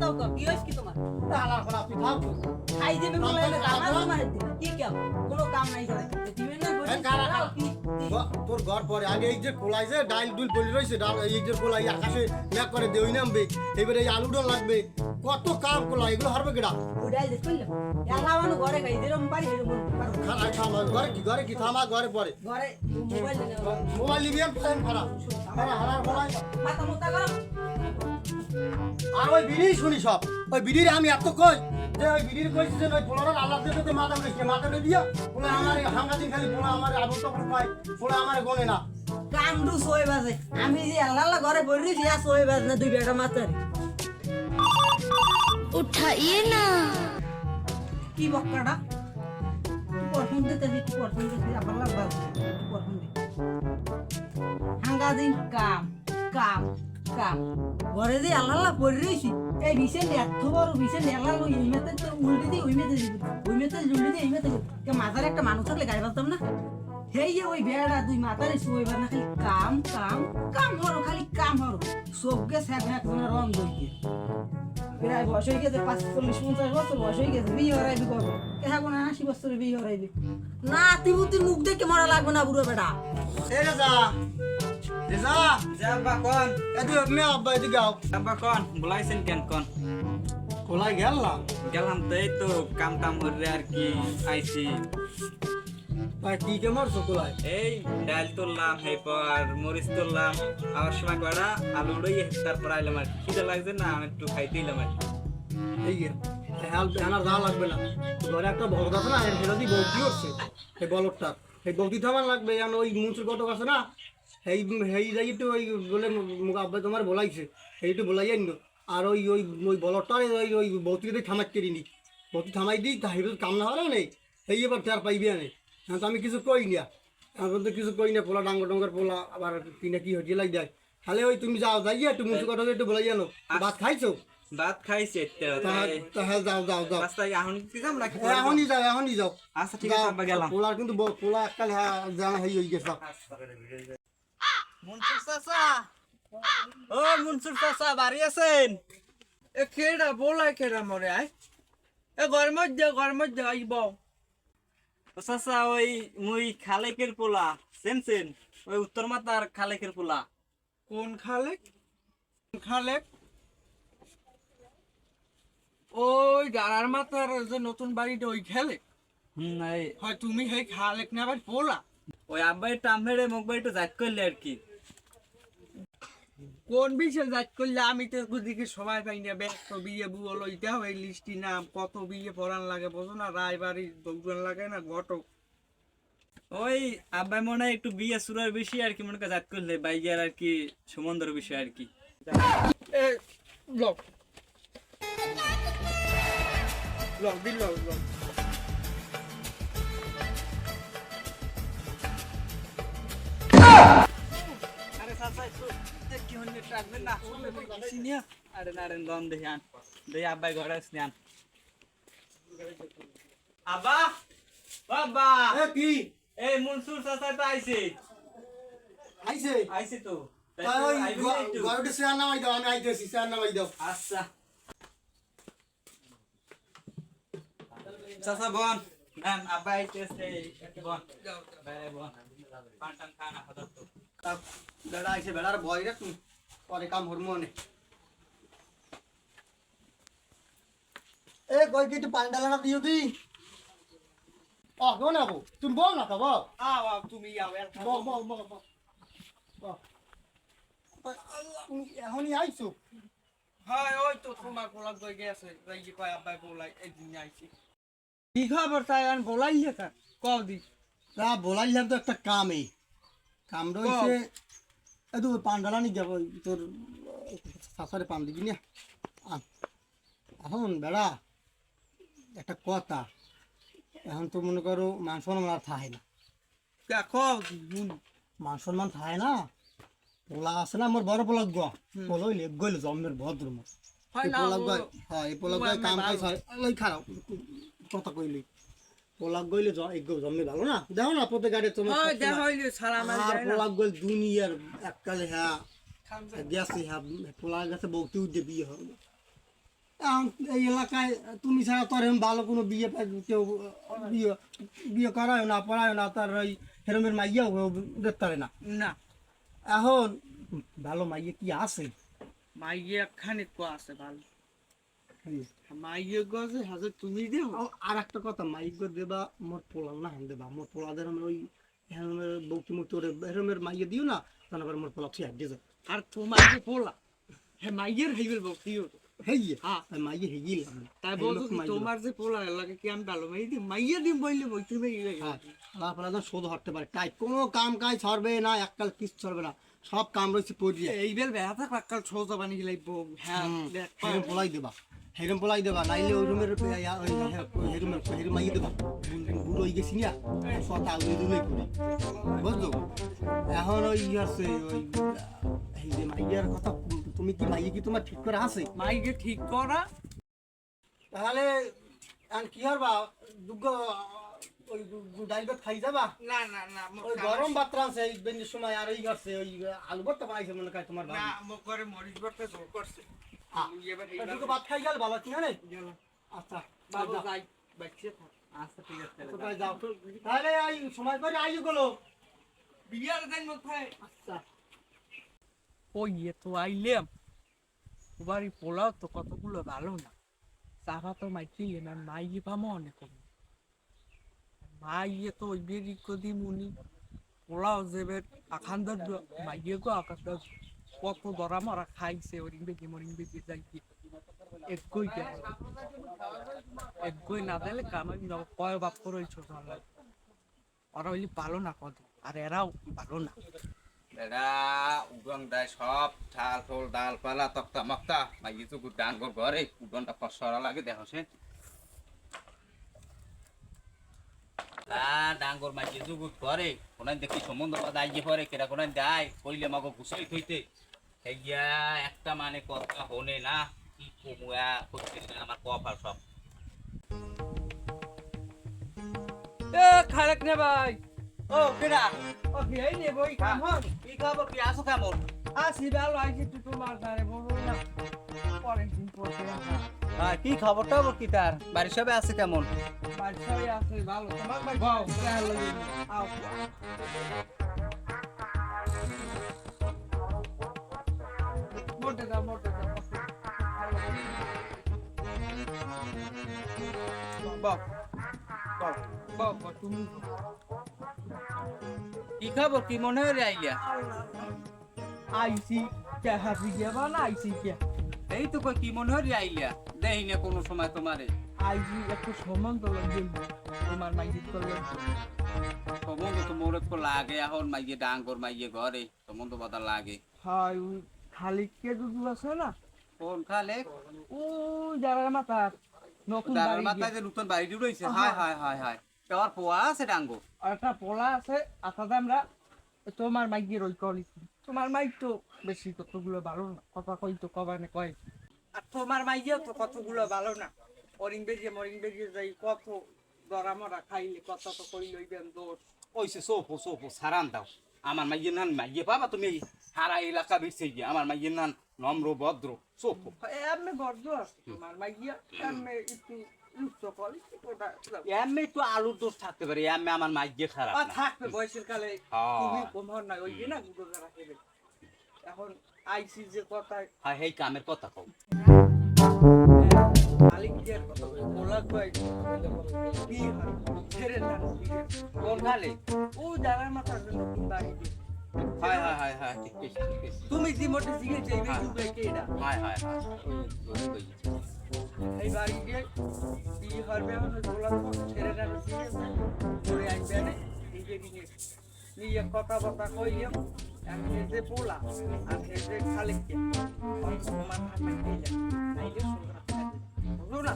তাও কর কি হইছে কি তোমার? হালা করা তুই থাক খাই দেবে বলে এনে তোমার কি কেউ? কোনো কাম নাই করে দিবেন না এই কারা কারা? গ- তোর ঘর পরে। আগে এই যে কোলাই যে ডাইল ডুল পলি রয়েছে ডাল এই যে কোলাই আকাশে ম্যাক করে দেই নামবে। এবারে এই আলু ডল লাগবে। কত কাম কোলাই? এগুলো হারবে কেডা? উড়াই দে কইলাম। এলা মানু ঘরে খাই যেরকম পারি পারব খানা খামা ঘরে কি? ঘরে কি? থামা ঘরে পরে। ঘরে মোবাইল মোবাইল নিবি ফোন খারাপ। হারা হারার বলাই মাথা মুতা করো। আর ওই বিড়ি শুনি সব। ওই বিড়ির আমি এত কই যে ওই বিড়ির কইছি যে ওই পোলার আল্লাহ দেবে মাথা বেশি মাথা দিয়ে পোলা আমার হাঙ্গাদিন খালি পোলা আমার আবুল তবুল পায় পোলা আমার গনে না। কামডু সই বাজে। আমি যে আল্লাহ ঘরে বলি দিয়া সই বাজে না দুই বেটা মাতার উঠাইয়ে না। কি বক্কাটা? পরফুন দিতে কাম কাম। কাম ঘরে যে আল্লাহ আল্লাহ পড়ে রইছি এই বিশেন এত বড় না? হেই যে ওই বেড়া দুই মাথার মরা লাগবে না বুড়ো বেটা যা যাবা কন এদি মে আব্বা এদি গাও যাবা কন বলাইছেন কেন কন কোলাই গেল না গেলাম তো এই তো কাম টাম করে আর কি আইছি ভাই কি কে মারছো কোলাই এই ডাল তুললাম এরপর মরিচ তুললাম আবার সময় করা আলু লই তারপর আইলাম আর। খিদে লাগছে না আমি একটু খাইতে এলাম আর। এই হেল হেনার যা লাগবে না ঘরে একটা বলদ আছে না সেটা দিয়ে বৌতি করছে সেই বলদটা সেই বৌতি থামার লাগবে ওই মুন্সির কটক আছে না সেই সেই যাই একটু ওই বলে মুখ আব্বা তোমার বলাইছে। সেই একটু বলাই আনিল আর ওই ওই ওই বলদটা ওই ওই বৌতিকে থামাই কেরিনি বৌতি থামাই দিই তাই কাম না হলে নেই এই এবার তার পাইবি আনে। এখন তো আমি কিছু কই না। এখন তো কিছু কই না পোলা ডাঙ্গর ডঙ্গর পোলা আবার কিনা কি হটিয়ে লাই যায় তাহলে ওই তুমি যাও যাইয়া একটু মুন্সি কটকে একটু বলাই আনো। ভাত খাইছো? ভাত খাইছে তাহলে যাও যাও যাও। রাস্তায় এখন নাকি এখনই যাও এখনই যাও। আচ্ছা ঠিক আছে গেলাম। পোলার কিন্তু পোলা একটা জানা হয়ে গেছে। মনসুর চাচা। ও মনসুর চাচা বাড়ি আছেন? এ কেডা বলাই কেডা মরে আই এ ঘর মধ্যে ঘর মধ্যে আইব। চাচা ওই মুই খালেকের পোলা চেনছেন ওই উত্তর মাতার খালেকের পোলা। কোন খালেক? খালেক? ওই ডারার মাথার যে নতুন বাড়িটা ওই খেলে হয় তুমি সেই খালেক না আবার পোলা? ওই আব্বাই টাম মেরে মুখ বাড়ি একটু যাক করলে আর কি। কোন বিষয়ে যাচ করলে আমি তো দিকে সবাই পাই না ব্যস্ত বিয়ে বুয়ো লইতে হবে লিস্টি নাম কত বিয়ে পড়ান লাগে বোঝো না রায় বাড়ি দৌড়ান লাগে না ঘটক। ওই আব্বাই মনে হয় একটু বিয়ে সুরার বেশি আর কি মনে করে যাক করলে বাইকের আর কি সমন্দর বিষয় আর কি। লক। লক দিল লক। আরে চাচা একটু কি হলে রাখবেন না সিনিয়া আরে না আরে দম দেখি আন দেখি আব্বাই ঘরে আসনি আন আব্বা বাবা এ কি এই মনসুর চাচা তো আইছে আইছে আইছে তো তাই তাই তো ওই আইবি না একটু? গরুটি শেয়ার নামাই দাও আমি আইতেছি শেয়ার নামাই দাও আচ্ছা চাচা বন ম্যাম আব্বা আইতেছে একটু বন বাইরে বন পান টান খানা খাওয়া তো বেড়া আইছে বেড়ার ভয় রে তুমি পরে কাম হরমোনে এ কই কি একটু পান্ডালা না দিও গো না বউ তুমি বল না তো বল আও তুমি আও বল বল বল বল বল। এখনই আইছো হয় ওই তো তোমার গই গেছে কয় আব্বাই পোলাই একদিন আইছি কি খবর তাই বলাইলে তা কও দি তা বলাইলাম তো একটা কামে কাম রয়েছে এ তো পান্ডালা নি যাব তোর শাশুড়ি পান দিবি না? এখন বেড়া একটা কথা এখন তো মনে করো সম্মান আর থাকে না। হুন মান থাকে না। পোলা আছে না আমার বড় পোলা গোয়া পোলা হইলে গইলে জমের ভদ্র মোর। পোলা গয় হ্যাঁ পোলা গয় কাম কাজ হয়। খারাপ কথা কইলি। পোলা গইলে এক জমে ভালো না? দেখো না প্রত্যেক গাড়ি তোমার আর না। দুনিয়ার এককালে হ্যাঁ গেছে হ্যাঁ গেছে বিয়ে হবে এখন এই এলাকায় তুমি ছাড়া তোর ভালো কোনো বিয়ে কেউ বিয়ে বিয়ে করায় না পড়ায় না তার ওই হেরমের মাইয়াও দেখতে না? না। এখন ভালো মাইয়ে কি আছে? মাইয়ে তো আছে ভালো। মাইয়ে গজে হাজার তুমি দেও আর একটা কথা মাইক দেবা মোর পোলা না হেন দেবা। মোর পোলাদের আমি ওই বউটি ওরে মাইয়ে দিও না তারপরে মোর পোলা ঠিক দিয়ে আর তোমার যে পোলা হে মাইয়ের হইবে বকিও হেইয়ে হ্যাঁ। মাইয়ে হেইয়ে তাই বলতো তোমার যে পোলা লাগে কি আমি ভালো মাই দিই মাইয়ে দিম বইতে হ্যাঁ আপনারা শোধ হটতে পারে। তাই কোনো কাম কাজ ছড়বে না এককাল কিস ছড়বে না। সব কাম রয়েছে পড়িয়ে। এই বেল বেহাতা কাকাল সোজা বানি গেলাই হ্যাঁ হেরম দেবা। হেরম পোলাই দেবা নাইলে ওই রুমের হেরুমের মাইয়ে দেবা বুড়ো হয়ে গেছি না সত আগুয়ে দুলে করি বুঝলো এখন ওই আছে ওই এই যে মাইয়ার কথা তুমি কি মাইয়ে কি তোমার ঠিক করে আছে মাইকে ঠিক করা তাহলে এখন কি হবা দুগ্গ ওই ডাইল ভাত খাই যাবা না না না ওই গরম ভাত রাঁধছে এই বেঞ্জের সময় আর ওই করছে ওই আলু ভর্তা বানাইছে মনে হয় তোমার না মোক মরিচ ভর্তা জোর করছে ভাত খাই গেল ভালো কি জানে আচ্ছা যাই আচ্ছা ঠিক আছে যাও তাহলে এই সময় করে আইও গেলো বিয়ার দেন কোথায় আচ্ছা ওই তো আইলাম বাড়ি পোলাও তো কতগুলো ভালো না চাপা তো মাইকি না মাইয়ে পামো অনেক মাইয়ে তো ওই বেরি কদি মুনি পোলাও যেবে আখান্দার মাইয়ে গো আকাশ কত খাইছে, ওরিং বেজি মরিং বেজি যাইছি একই একই না দিলে কয় বাপ করে ছোট ওরা ভালো না কত, আর এরাও ভালো না। এরা দায় সব ঠাল ঠোল ডাল পালা তক্তা মক্তা মাই তো ডাঙ্গর ঘরে, উডনটা ফসরা লাগে দেখো সে। ডাঙ্গর মাই জুগুত করে কোনাই দেখি সম্বন্ধ দাইয়ে পরে কেরা কোনাই দায়, কইলে মাগো গুছাই থইতে। হেগিয়া একটা মানে কথা হনে না কি কমুয়া আমার কপাল সব। এ নে ভাই। ও কেডা ও কি নে বই কাম কি খবর কি আসো কেমন? আসি ভালো আইছি তুই তোমার ধারে বলো না। পরের দিন পড়তে আমরা হ্যাঁ কি খবরটা কি তার? বাড়ির সবাই আছে কেমন? বাড়ি সবাই আছে ভালো। তোমার বাড়ি বাও আও। মোটে দাও মোটে দাও বাও বাও বাও বাও তুমি কি খবর কি মনে হয় রে আইয়া আইসি কে হাসি যাবা না আইসি কে এই তো কই কি মনে হয় রে আইয়া দেই না কোনো সময় তোমারে আইসি একটু সম্মান তো লাগবে তোমার মাইজিত করলে সম্বন্ধ তো মোর একটু লাগে এখন মাইয়ে ডাঙ্গর মাইয়ে ঘরে সম্বন্ধ বাদা লাগে হয় ওই খালি কে দুদু আছে না? কোন খালে? ও যারা মাথা নতুন বাড়ি মাথায় যে নতুন বাড়ি রয়েছে হায় হায় হায় হায়। তোর পোয়া আছে ডাঙ্গো? একটা পোলা আছে আসাতে আমরা। তোমার মাইকের রই কলিছি তোমার মাইক তো বেশি কতগুলো ভালো না। কথা কই তো কবানে কয়। আর তোমার মাইকেও তো কতগুলো ভালো না। অরিং বেরিয়ে মরিং বেরিয়ে যাই কত দরা মরা খাইলে কত তো কই লইবেন দোষ। ওইসে সোফো সোফো সারান দাও। আমার মাইয়ে নান মাইয়ে পাবা তুমি হারা এলাকা বেছে গিয়ে আমার মাইয়ে নান নম্র ভদ্র সোফো এমনি আছে তোমার মাইয়া এমনি একটু এমনি একটু আলুর দোষ থাকতে পারে এমনি আমার মাইয়ে খারাপ থাকবে বয়সের কালে হ্যাঁ। তুমি হন ওই না এখন আইসি যে কথায় হ্যাঁ এই কামের কথা কও। তুমি যে মোটে জিগে যাইবে ডুবে কে এটা? হায় হায় হায়। এই বাড়ি গিয়ে কি হবে এখন বলা ছেড়ে না জিগে করে আসবে না। নিজে নিয়ে নিয়ে কথা বার্তা কইয়ে আমি যে বলা আর এই যে খালিককে তোমার হাতে নাইলে সোজা বুঝলো না?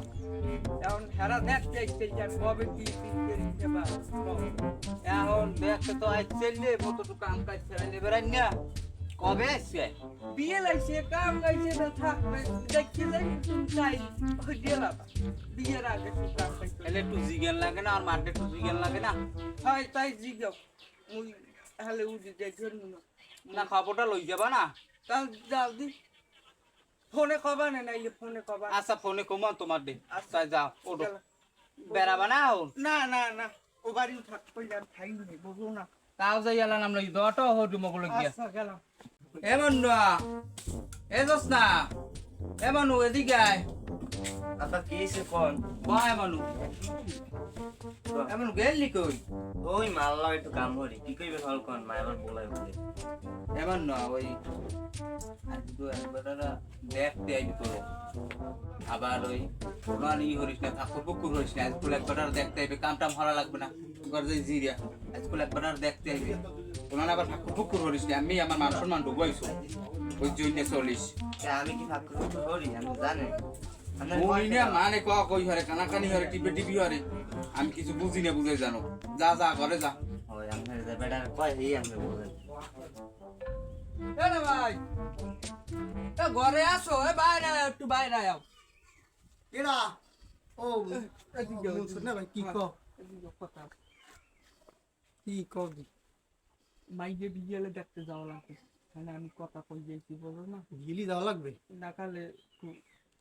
এখন হেরা দেখ দেখতে যান কবে কি কি করি এখন দেখতে তো আজ চললে মতো কাম কাজ ছেড়ে বেড়াই না? কবে আসছে বিয়ে লাইছে কাম গাইছে না থাকবে। দেখতে যাই চাই দিলাম বিয়ের আগে তো কাম গাইছে এলে একটু জিগেন লাগে না আর মাঠে একটু জিগেন লাগে না? হয় তাই জিগাও মুই তাহলে উঠে যাই না। লই যাবা না? তাও যাও দি। ফোনে কবা না নাইলে ফোনে কবা। আচ্ছা ফোনে কমান তোমার দে আচ্ছা। যাও ওডো। বেড়াবা না হন না না না। ও বাড়ি থাক কইলাম খাই নি বুঝো না। তাও যাই এলাম আমরা দটো হটু মগুলো গিয়া। আচ্ছা গেলাম। এমন না এ না এমন এদিকে আয়। আবার কি হয়েছে কোন? বা এমন এমন গেলি কই? ওই মাল্লা একটু কাম করি। কি কইবে হল কোন মা আবার বলাই বলে। এমন না ওই আজকে একবার দেখতে আইবি তোর আবার ওই ই হরিস না ঠাকুর পুকুর হরিস না আজকে একবার দেখতে আইবে কাম টাম হরা লাগবে না। যে জিরিয়া আজকে একবার দেখতে আইবে। কোরআন আবার ঠাকুর পুকুর হরিস না আমি আমার মান সম্মান ডুবাইছো। ওই জন্য চলিস। আমি কি ভাগ করতে করি আমি জানি। আমি ওই না মানে ক কই হরে কানাকানি হরে টিপে টিপি হরে আমি কিছু বুঝি না বুঝে জানো। যা যা ঘরে যা। ওই আমি বেটার কয় এই আমি বলে এ ভাই। এ ঘরে আসো এ বাইরে আয়, একটু বাইরে আও। এরা ও ভাই কি ক কথা কি কর দি মাইকে বিয়েলে দেখতে যাওয়া লাগে তাহলে আমি কথা কই যাইছি বুঝো না। গিলি যাওয়া লাগবে? নাকালে একটু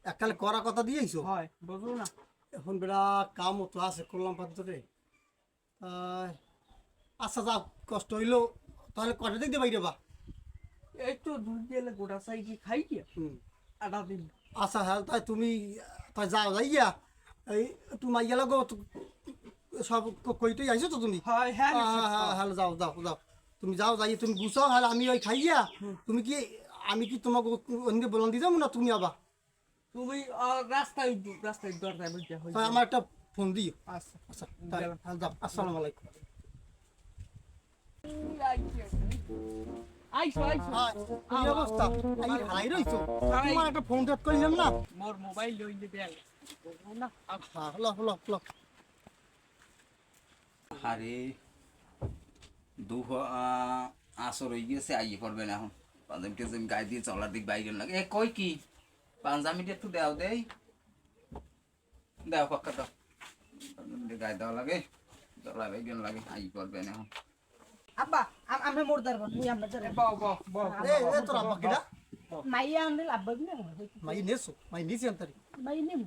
এককালে করা কথা দিয়েছ হয় বুঝো না। এখন বেড়া কামও তো আছে করলাম পাত্রে আচ্ছা যাও কষ্ট হইল তাহলে কটা দিয়ে বাইরে বা? এই তো দুধ গেলে গোটা সাইকে খাই গিয়া হুম। আটা দিন। আচ্ছা হ্যাঁ তাই তুমি তাই যাও যাই গিয়া এই তোমার ইয়া লাগো সব ক- কইতেই আইছো তো তুমি? হয় হ্যাঁ হ্যাঁ হ্যাঁ হ্যাঁ যাও যাও যাও। তুমি যাও যাই তুমি গুছাও হ্যাঁ আমি ওই খাইয়া তুমি কি আমি কি তোমাকে অন্য বলন দিয়ে যাব না তুমি আবার? তুমি আহ, রাস্তায় রাস্তায় দরজায় বলতে হয় আমার একটা ফোন দিও। আচ্ছা। আচ্ছা। হ্যাঁ আসসালামু আলাইকুম। আইসো আইসো। হ্যাঁ, অবস্থা? এই হাই রইছো? তোমার একটা ফোন টেট করলাম না? মোর মোবাইল লইলে দেয় বুঝো না। হ্যাঁ হলো হলো হলো আরে দুহ আসর হয়ে গেছে আইয়ে পড়বে না এখন। পাঞ্জাবি টাজাবি গায়ে দিয়ে চলার দিক বাইরে লাগে। এ কই কি? পাঞ্জাবিটা একটু দেও দেই। দেও পাক্কা দাও গায়ে দেওয়া লাগে চলা বাইরে লাগে আই পড়বে না। আব্বা মোর আমরা দারবা বউ বউ বউ এ এ তোর আব্বা কিডা? মাইয়া আনলে আব্বা কি না মাই নেছো মাই নিছি আন্তরি মাই নেম।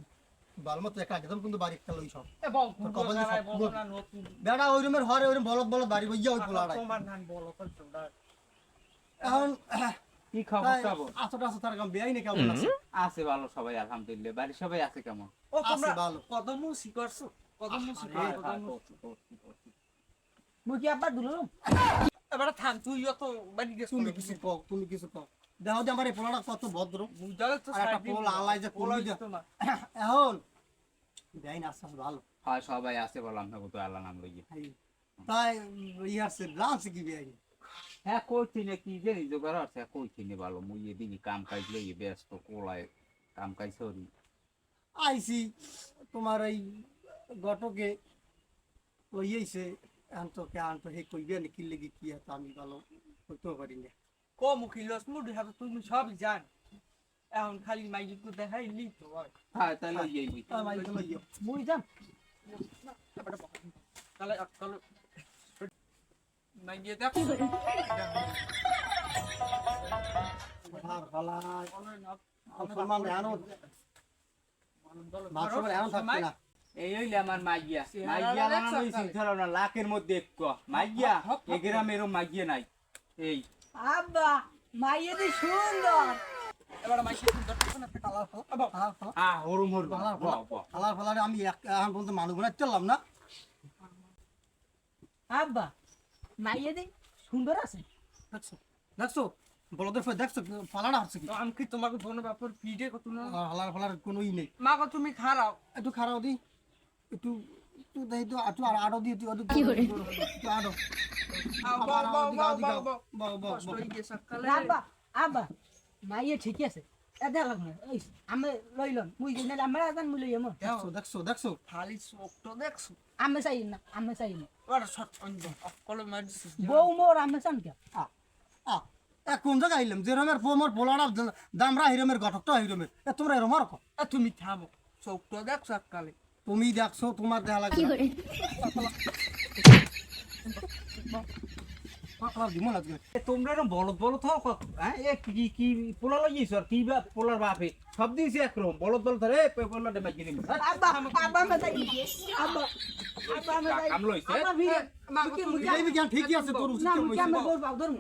বালমত একা একদম কিন্তু বাড়ি খেলা ওই সব এ বউ তোর কপালে দাঁড়ায়, না নতুন। বেড়া ওই রুমের হরে ওই রুম বলদ বলদ বাড়ি বইয়া ওই পোলাড়াই তোমার এখন কি আসটা আসো তার কাম কেমন আছে? আছে ভালো সবাই আলহামদুলিল্লাহ। বাড়ি সবাই আছে কেমন? ও তোমরা আছে ভালো। কত মুসি করছ কত মুসি আরে, কত মুসি মুই কি আব্বা দুলম? এবারে থাম তুইও তো বাড়ি গেছ তুমি কিছু কও তুমি কিছু কও। দেখো যে আমার এই পোলাটা কত ভদ্র। বুঝালে তো আর একটা পোল আলাই যে যে। না। এখন আসতে ভালো। হয় সবাই আছে বললাম না তো আল্লাহ নাম লইয়ে। তাই ইয়ারছে লাঞ্চ কি বেআই হ্যাঁ কইছি না কি জানি জোগাড় আছে কইছি না ভালো মুই এদিকে কাম কাজ লইয়ে ব্যস্ত কোলায় কাম কাজ সরি আইছি তোমার এই গটকে লইয়েছে এখন তো কে আন তো হে কইবে না কি লেগে কি আছে আমি ভালো করতেও পারি না ক মুখি লস মুডি হাতে তুমি সবই জান এখন খালি মাইকে দেখাইলি তো হয় হ্যাঁ তাই লইয়ে মুই আ, মাই তো লইও মুই যাম তাহলে তাহলে মাইকে দেখো ভার ভালাই মুসলমান এখনও মুসলমান এখনও থাকছে না। এই হইলে আমার মাইয়া। মাইয়া দেখছ বানানো হইছে তাহলে? ধরো না লাখের মধ্যে এক ক মাইয়া এ গ্রামেরও মাইয়া নাই। এই। আব্বা মাইয়া দি সুন্দর। আমি এখন পর্যন্ত মানুষ চললাম না। আব্বা মাইয়া দি। সুন্দর আছে। দেখছ? দেখছ? বলদের ফল দেখছ? ফালাটা হচ্ছে কি? আমি কি তোমাকে ধনে বাপর পিঠে কত না? হালার ফালার কোনো ই নেই। মা গো তুমি খারাপ একটু খারাপ দি। একটু একটু দেই তো একটু আর আরও দি একটু একটু একটু আরও আও বাও বাও বাও বাও বাও। বাও বাও কষ্ট হয়ে গেছে সকালে। আব্বা আব্বা। মাইয়া ঠিকই আছে। এটা লাগ না এই আমি মুই নালে আমরা জান মুই লইম দেখছ দেখছ দেখছ। খালি চোখ তো দেখছ। আমি চাই না আমি চাই না। এবার সট অকলে মারছিস বউ মোর আমি চান কে আ আ এ কোন জায়গা আইলাম? যে রমের পোমর পোলাড়ার দামরা হিরমের ঘটকটা হিরমের। এ তোমরা এরম আর তুমি থামো চোখ তো দেখছ সকালে তুমি দেখছ তোমার দেখা লাগবে তোমরা এরকম হ্যাঁ এ কি কি পোলা লাগিয়েছো আর কি বা পোলার বাপে সব দিয়েছি একরকম বলদ বলদ ধরে পোলাটা মাইকে দিবি আব্বা আব্বা মে তাই আব্বা আব্বা মে তাই কাম লইছে আব্বা ভিড়ে মুকে মুকে এই বিজ্ঞান ঠিকই আছে তোর উচিত মুকে আমি বল পাও ধরুন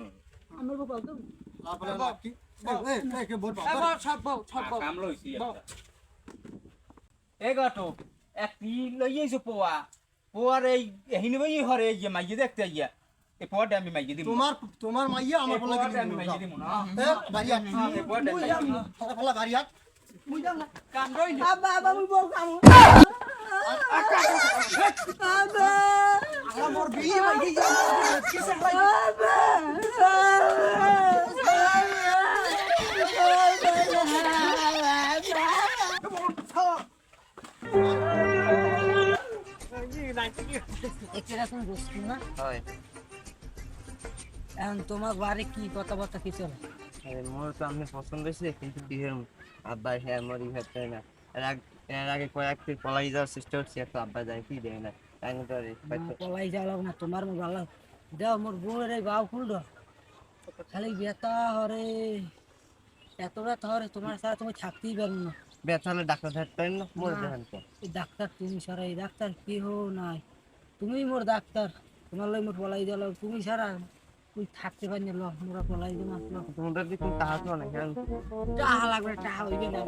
আমি বল পাও ধরুন তারপরে লাভ কি এই এই কে বল এ বল, সব বল, সব বল। কাম লইছি এ গাটো এক কি লইয়েছো পোয়া পোয়ার এই হিনি বই হরে এই মাইয়ে দেখতে আইয়া এই পোয়াটা আমি মাইয়ে দিব তোমার তোমার মাইয়া আমার কি আমি মাইয়ে দিব না এই পোয়াটা মুই মুই বল কাম আমার বিয়ে হয় এখন তোমার বাড়ি কি কথাবার্তা কি চলে? আরে মোর তো আপনি পছন্দ হয়েছে কিন্তু কি আব্বা হ্যাঁ মরি হচ্ছে না। এর আগে কয়েকটি পলাই যাওয়ার চেষ্টা করছি একটা আব্বা যায় কি দেয় না। তাই না তো আরে পলাই যাওয়া না তোমার মোর ভালো দেও মোর বউয়ের এই গাও খুলল খালি বেতা হরে। এত ব্যথা হরে তোমার সাথে তুমি থাকতেই পারো না। ব্যথা হলে ডাক্তার ধরতে না মোর। দেখেন ডাক্তার তুমি সারা এই ডাক্তার কেহ নাই। তুমি মোর ডাক্তার তোমার লই মোর পলাই দিল তুমি সারা তুই থাকতে পারি না ল মোরা পলাই দিলাম ল তোমাদের দিকে টাহা তো না টাহা লাগবে টাহা হইবে না